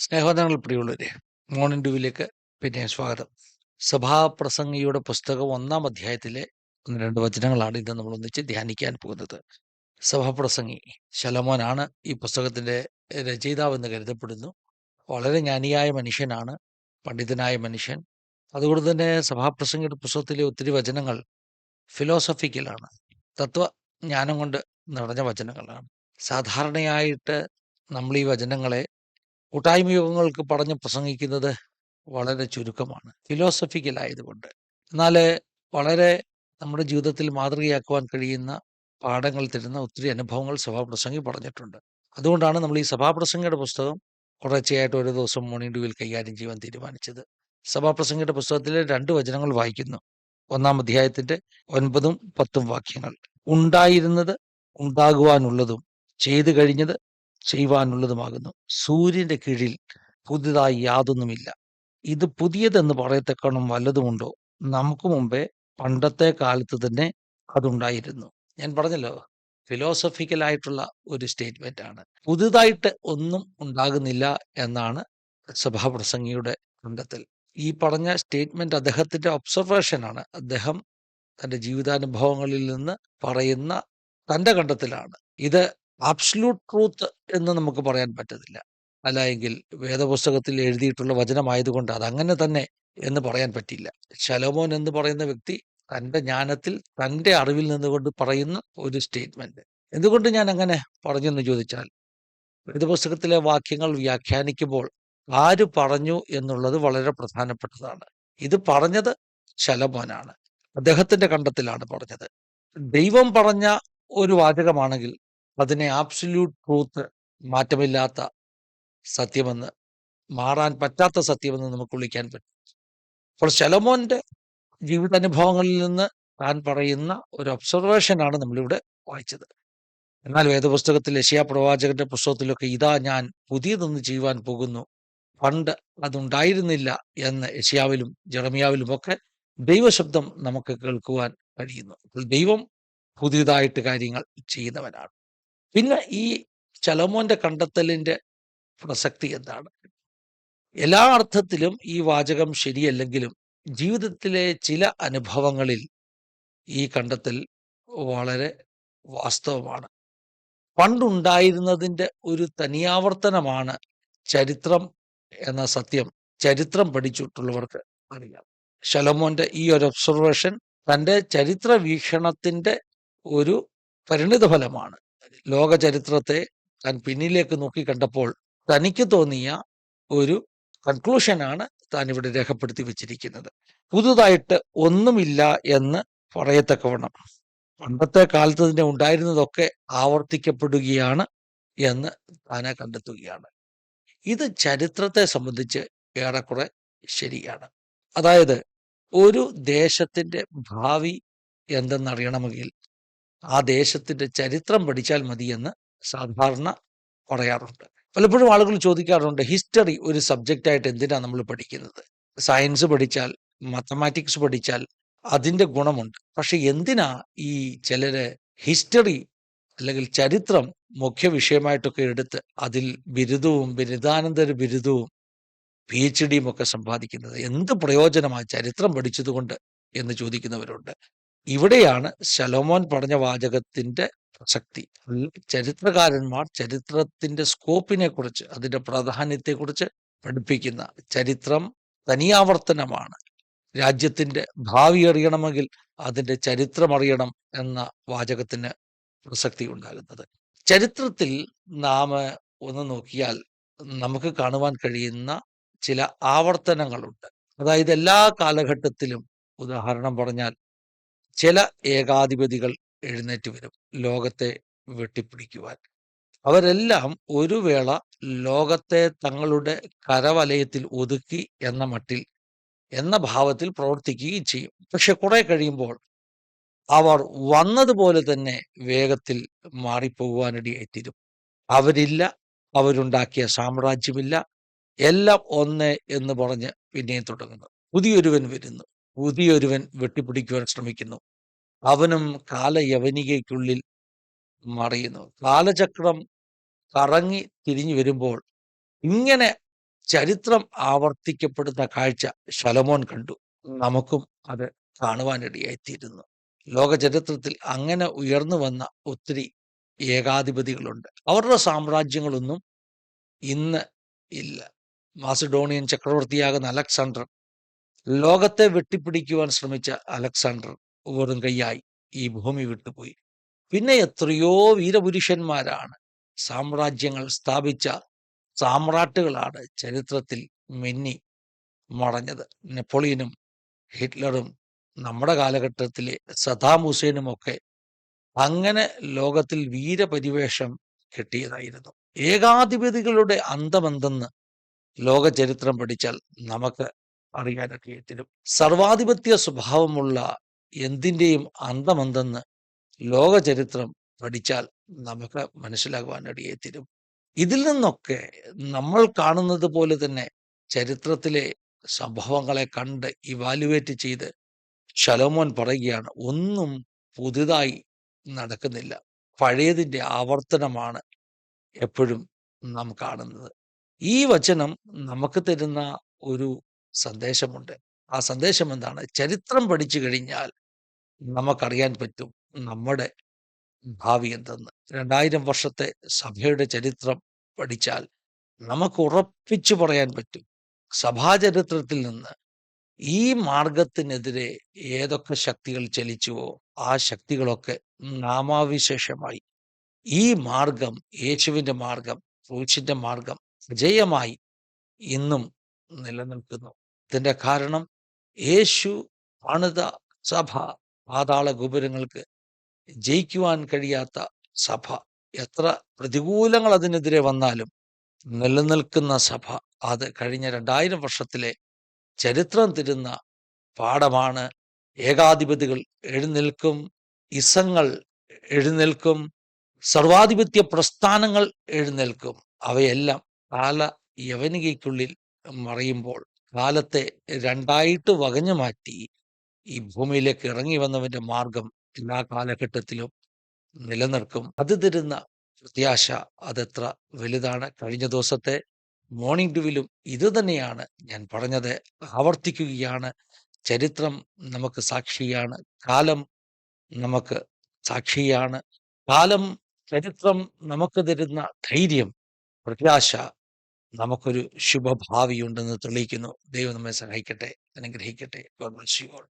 സ്നേഹവന്ദനങ്ങൾ പ്രിയുള്ളവരെ morning ഡ്യൂവിലേക്ക് പിന്നെ സ്വാഗതം. സഭാപ്രസംഗിയുടെ പുസ്തകം ഒന്നാം അധ്യായത്തിലെ ഒന്ന് രണ്ട് വചനങ്ങളാണ് ഇന്ന് നമ്മൾ ഒന്നിച്ച് ധ്യാനിക്കാൻ പോകുന്നത്. സഭാപ്രസംഗി ശലമോനാണ് ഈ പുസ്തകത്തിന്റെ രചയിതാവെന്ന് കരുതപ്പെടുന്നു. വളരെ ജ്ഞാനിയായ മനുഷ്യനാണ് പണ്ഡിതനായ മനുഷ്യൻ. അതുകൊണ്ട് തന്നെ സഭാപ്രസംഗിയുടെ പുസ്തകത്തിലെ ഒത്തിരി വചനങ്ങൾ ഫിലോസഫിക്കലാണ് തത്വജ്ഞാനം കൊണ്ട് നിറഞ്ഞ വചനങ്ങളാണ്. സാധാരണയായിട്ട് നമ്മൾ ഈ വചനങ്ങളെ കൂട്ടായ്മ യോഗങ്ങൾക്ക് പറഞ്ഞ് പ്രസംഗിക്കുന്നത് വളരെ ചുരുക്കമാണ് ഫിലോസഫിക്കൽ ആയതുകൊണ്ട്. എന്നാൽ വളരെ നമ്മുടെ ജീവിതത്തിൽ മാതൃകയാക്കുവാൻ കഴിയുന്ന പാഠങ്ങൾ തരുന്ന ഒത്തിരി അനുഭവങ്ങൾ സഭാപ്രസംഗി പറഞ്ഞിട്ടുണ്ട്. അതുകൊണ്ടാണ് നമ്മൾ ഈ സഭാപ്രസംഗിയുടെ പുസ്തകം കുറച്ചയായിട്ട് ഒരു ദിവസം മോർണിംഗ് ഡ്യൂവിൽ കൈകാര്യം ചെയ്യാൻ തീരുമാനിച്ചത്. സഭാപ്രസംഗിയുടെ പുസ്തകത്തിലെ രണ്ട് വചനങ്ങൾ വായിക്കുന്നു. ഒന്നാം അധ്യായത്തിന്റെ ഒൻപതും പത്തും വാക്യങ്ങൾ. ഉണ്ടായിരുന്നത് ഉണ്ടാകുവാനുള്ളതും ചെയ്തു കഴിഞ്ഞത് ചെയ്യുവാനുള്ളതുമാകുന്നു. സൂര്യന്റെ കീഴിൽ പുതിയതായി യാതൊന്നുമില്ല. ഇത് പുതിയതെന്ന് പറയത്തക്കണം വല്ലതുമുണ്ടോ? നമുക്ക് മുമ്പേ പണ്ടത്തെ കാലത്ത് തന്നെ അതുണ്ടായിരുന്നു. ഞാൻ പറഞ്ഞല്ലോ ഫിലോസഫിക്കൽ ആയിട്ടുള്ള ഒരു സ്റ്റേറ്റ്മെന്റ് ആണ്. പുതുതായിട്ട് ഒന്നും ഉണ്ടാകുന്നില്ല എന്നാണ് സഭാപ്രസംഗിയുടെ കണ്ടെത്തൽ. ഈ പറഞ്ഞ സ്റ്റേറ്റ്മെന്റ് അദ്ദേഹത്തിന്റെ ഒബ്സർവേഷൻ ആണ്. അദ്ദേഹം തന്റെ ജീവിതാനുഭവങ്ങളിൽ നിന്ന് പറയുന്ന തന്റെ കണ്ടെത്തലാണ്. ഇത് അബ്സല്യൂട്ട് ട്രൂത്ത് എന്ന് നമുക്ക് പറയാൻ പറ്റത്തില്ല. അല്ല എങ്കിൽ വേദപുസ്തകത്തിൽ എഴുതിയിട്ടുള്ള വചനമായതുകൊണ്ട് അത് അങ്ങനെ തന്നെ എന്ന് പറയാൻ പറ്റില്ല. ശലോമോൻ എന്ന് പറയുന്ന വ്യക്തി തന്റെ ജ്ഞാനത്തിൽ തന്റെ അറിവിൽ നിന്നുകൊണ്ട് പറയുന്ന ഒരു സ്റ്റേറ്റ്മെന്റ് എന്തുകൊണ്ട് ഞാൻ അങ്ങനെ പറഞ്ഞെന്ന് ചോദിച്ചാൽ വേദപുസ്തകത്തിലെ വാക്യങ്ങൾ വ്യാഖ്യാനിക്കുമ്പോൾ ആര് പറഞ്ഞു എന്നുള്ളത് വളരെ പ്രധാനപ്പെട്ടതാണ്. ഇത് പറഞ്ഞത് ശലമോനാണ്. അദ്ദേഹത്തിന്റെ കണ്ടത്തിലാണ് പറഞ്ഞത്. ദൈവം പറഞ്ഞ ഒരു വാചകമാണെങ്കിൽ അതിനെ ആബ്സല്യൂട്ട് ട്രൂത്ത് മാറ്റമില്ലാത്ത സത്യമെന്ന് മാറാൻ പറ്റാത്ത സത്യമെന്ന് നമുക്ക് വിളിക്കാൻ പറ്റും. അപ്പോൾ ശലമോന്റെ ജീവിതാനുഭവങ്ങളിൽ നിന്ന് താൻ പറയുന്ന ഒരു ഒബ്സർവേഷനാണ് നമ്മളിവിടെ വായിച്ചത്. എന്നാൽ വേദപുസ്തകത്തിൽ യശയാ പ്രവാചകന്റെ പുസ്തകത്തിലൊക്കെ ഇതാ ഞാൻ പുതിയതൊന്ന് ചെയ്യുവാൻ പോകുന്നു. പണ്ട് അതുണ്ടായിരുന്നില്ല എന്ന് ഏഷ്യാവിലും ജെറമിയാവിലും ഒക്കെ ദൈവശബ്ദം നമുക്ക് കേൾക്കുവാൻ കഴിയുന്നു. ദൈവം പുതിയതായിട്ട് കാര്യങ്ങൾ ചെയ്യുന്നവനാണ്. പിന്നെ ഈ ചലമോന്റെ കണ്ടെത്തലിന്റെ പ്രസക്തി എന്താണ്? എല്ലാ അർത്ഥത്തിലും ഈ വാചകം ശരിയല്ലെങ്കിലും ജീവിതത്തിലെ ചില അനുഭവങ്ങളിൽ ഈ കണ്ടെത്തൽ വളരെ വാസ്തവമാണ്. പണ്ടുണ്ടായിരുന്നതിന്റെ ഒരു തനിയാവർത്തനമാണ് ചരിത്രം എന്ന സത്യം ചരിത്രം പഠിച്ചിട്ടുള്ളവർക്ക് അറിയാം. ശലമോന്റെ ഈ ഒരു ഒബ്സർവേഷൻ തന്റെ ചരിത്ര വീക്ഷണത്തിന്റെ ഒരു പരിണിത ഫലമാണ് ലോക ചരിത്രത്തെ താൻ പിന്നിലേക്ക് നോക്കി കണ്ടപ്പോൾ തനിക്ക് തോന്നിയ ഒരു കൺക്ലൂഷനാണ് താൻ ഇവിടെ രേഖപ്പെടുത്തി വെച്ചിരിക്കുന്നത്. പുതുതായിട്ട് ഒന്നുമില്ല എന്ന് പറയത്തക്കവണ്ണം പണ്ടത്തെ കാലത്ത് തന്നെ ഉണ്ടായിരുന്നതൊക്കെ ആവർത്തിക്കപ്പെടുകയാണ് എന്ന് താനെ കണ്ടെത്തുകയാണ്. ഇത് ചരിത്രത്തെ സംബന്ധിച്ച് ഏറെക്കുറെ ശരിയാണ്. അതായത് ഒരു ദേശത്തിന്റെ ഭാവി എന്തെന്നറിയണമെങ്കിൽ ആ ദേശത്തിന്റെ ചരിത്രം പഠിച്ചാൽ മതിയെന്ന് സാധാരണ പറയാറുണ്ട്. പലപ്പോഴും ആളുകൾ ചോദിക്കാറുണ്ട് ഹിസ്റ്ററി ഒരു സബ്ജക്റ്റായിട്ട് എന്തിനാണ് നമ്മൾ പഠിക്കുന്നത്? സയൻസ് പഠിച്ചാൽ മാത്തമാറ്റിക്സ് പഠിച്ചാൽ അതിന്റെ ഗുണമുണ്ട്. പക്ഷെ എന്തിനാ ഈ ചിലര് ഹിസ്റ്ററി അല്ലെങ്കിൽ ചരിത്രം മുഖ്യ വിഷയമായിട്ടൊക്കെ എടുത്ത് അതിൽ ബിരുദവും ബിരുദാനന്തര ബിരുദവും പി എച്ച് ഡിയും ഒക്കെ സമ്പാദിക്കുന്നത്? എന്ത് പ്രയോജനമാണ് ചരിത്രം പഠിച്ചതുകൊണ്ട്? എന്ന് ചോദിക്കുന്നവരുണ്ട്. ഇവിടെയാണ് ശലോമോൻ പറഞ്ഞ വാചകത്തിന്റെ പ്രസക്തി. ചരിത്രകാരന്മാർ ചരിത്രത്തിന്റെ സ്കോപ്പിനെ കുറിച്ച് അതിന്റെ പ്രാധാന്യത്തെക്കുറിച്ച് പഠിപ്പിക്കുന്ന ചരിത്രം തനിയാവർത്തനമാണ്. രാജ്യത്തിന്റെ ഭാവി അറിയണമെങ്കിൽ അതിന്റെ ചരിത്രം അറിയണം എന്ന വാചകത്തിന് പ്രസക്തി ഉണ്ടാകുന്നത്. ചരിത്രത്തിൽ നാം ഒന്ന് നോക്കിയാൽ നമുക്ക് കാണുവാൻ കഴിയുന്ന ചില ആവർത്തനങ്ങളുണ്ട്. അതായത് എല്ലാ കാലഘട്ടത്തിലും ഉദാഹരണം പറഞ്ഞാൽ ചില ഏകാധിപതികൾ എഴുന്നേറ്റ് വരും ലോകത്തെ വെട്ടിപ്പിടിക്കുവാൻ. അവരെല്ലാം ഒരു വേള ലോകത്തെ തങ്ങളുടെ കരവലയത്തിൽ ഒതുക്കി എന്ന മട്ടിൽ എന്ന ഭാവത്തിൽ പ്രവർത്തിക്കുകയും ചെയ്യും. പക്ഷെ കുറെ കഴിയുമ്പോൾ അവർ വന്നതുപോലെ തന്നെ വേഗത്തിൽ മാറിപ്പോകുവാനിടയായിത്തീരും അവരില്ല അവരുണ്ടാക്കിയ സാമ്രാജ്യമില്ല എല്ലാം ഒന്ന് എന്ന് പറഞ്ഞ് പിന്നെയും തുടങ്ങുന്നു. പുതിയൊരുവൻ വരുന്നു. പുതിയൊരുവൻ വെട്ടിപ്പിടിക്കുവാൻ ശ്രമിക്കുന്നു. അവനും കാലയവനികയ്ക്കുള്ളിൽ മറിയുന്നു. കാലചക്രം കറങ്ങി തിരിഞ്ഞു വരുമ്പോൾ ഇങ്ങനെ ചരിത്രം ആവർത്തിക്കപ്പെടുന്ന കാഴ്ച ശലമോൻ കണ്ടു. നമുക്കും അത് കാണുവാനിടയായിത്തീരുന്നു. ലോക ചരിത്രത്തിൽ അങ്ങനെ ഉയർന്നു വന്ന ഒത്തിരി ഏകാധിപതികളുണ്ട്. അവരുടെ സാമ്രാജ്യങ്ങളൊന്നും ഇന്ന് ഇല്ല. മാസിഡോണിയൻ ചക്രവർത്തിയാകുന്ന അലക്സാണ്ടർ ലോകത്തെ വെട്ടിപ്പിടിക്കുവാൻ ശ്രമിച്ച അലക്സാണ്ടർ വെറും കൈയായി ഈ ഭൂമി വിട്ടുപോയി. പിന്നെ എത്രയോ വീരപുരുഷന്മാരാണ് സാമ്രാജ്യങ്ങൾ സ്ഥാപിച്ച സാമ്രാട്ടുകളാണ് ചരിത്രത്തിൽ മിന്നി മറഞ്ഞത്. നെപ്പോളിയനും ഹിറ്റ്ലറും നമ്മുടെ കാലഘട്ടത്തിലെ സദാം ഹുസൈനും ഒക്കെ അങ്ങനെ ലോകത്തിൽ വീരപരിവേഷം കിട്ടിയതായിരുന്നു. ഏകാധിപതികളുടെ അന്തമെന്തെന്ന് ലോക ചരിത്രം പഠിച്ചാൽ നമുക്ക് അറിയാനൊക്കെ തരും സർവാധിപത്യ സ്വഭാവമുള്ള എന്തിന്റെയും അന്തമെന്തെന്ന് ലോകചരിത്രം പഠിച്ചാൽ നമുക്ക് മനസ്സിലാകുവാൻ തരും ഇതിൽ നിന്നൊക്കെ നമ്മൾ കാണുന്നത് പോലെ തന്നെ ചരിത്രത്തിലെ സംഭവങ്ങളെ കണ്ട് ഇവാലുവേറ്റ് ചെയ്ത് ശലോമോൻ പറയുകയാണ് ഒന്നും പുതുതായി നടക്കുന്നില്ല. പഴയതിന്റെ ആവർത്തനമാണ് എപ്പോഴും നാം കാണുന്നത്. ഈ വചനം നമുക്ക് തരുന്ന ഒരു സന്ദേശമുണ്ട്. ആ സന്ദേശം എന്താണ് ചരിത്രം പഠിച്ചു കഴിഞ്ഞാൽ നമുക്കറിയാൻ പറ്റും നമ്മുടെ ഭാവി എന്തെന്ന്. രണ്ടായിരം വർഷത്തെ സഭയുടെ ചരിത്രം പഠിച്ചാൽ നമുക്ക് ഉറപ്പിച്ചു പറയാൻ പറ്റും സഭാചരിത്രത്തിൽ നിന്ന് ഈ മാർഗത്തിനെതിരെ ഏതൊക്കെ ശക്തികൾ ചലിച്ചുവോ ആ ശക്തികളൊക്കെ നാമാവിശേഷമായി. ഈ മാർഗം യേശുവിന്റെ മാർഗം ക്രൂശിന്റെ മാർഗം വിജയമായി ഇന്നും നിലനിൽക്കുന്നു. ഇതിന്റെ കാരണം യേശു പണിത സഭ പാതാള ഗോപുരങ്ങൾക്ക് ജയിക്കുവാൻ കഴിയാത്ത സഭ. എത്ര പ്രതികൂലങ്ങൾ അതിനെതിരെ വന്നാലും നിലനിൽക്കുന്ന സഭ. അത് കഴിഞ്ഞ രണ്ടായിരം വർഷത്തിലെ ചരിത്രം തരുന്ന പാഠമാണ് ഏകാധിപതികൾ എഴുന്നേൽക്കും ഇസങ്ങൾ എഴുന്നേൽക്കും സർവാധിപത്യ പ്രസ്ഥാനങ്ങൾ എഴുന്നേൽക്കും. അവയെല്ലാം കാല യവനികയ്ക്കുള്ളിൽ മറയുമ്പോൾ കാലത്തെ രണ്ടായിട്ട് വകഞ്ഞു മാറ്റി ഈ ഭൂമിയിലേക്ക് ഇറങ്ങി വന്നവന്റെ മാർഗം എല്ലാ കാലഘട്ടത്തിലും നിലനിർക്കും. അത് തരുന്ന പ്രത്യാശ അതെത്ര വലുതാണ്. കഴിഞ്ഞ ദിവസത്തെ മോർണിംഗ് ഡ്യൂവിലും ഇത് തന്നെയാണ് ഞാൻ പറഞ്ഞത്. ആവർത്തിക്കുകയാണ്. ചരിത്രം നമുക്ക് സാക്ഷിയാണ്. കാലം നമുക്ക് സാക്ഷിയാണ്. കാലം ചരിത്രം നമുക്ക് തരുന്ന ധൈര്യം പ്രത്യാശ നമുക്കൊരു ശുഭഭാവിയുണ്ടെന്ന് തെളിയിക്കുന്നു. ദൈവം നമ്മെ സഹായിക്കട്ടെ അനുഗ്രഹിക്കട്ടെ. God bless you all.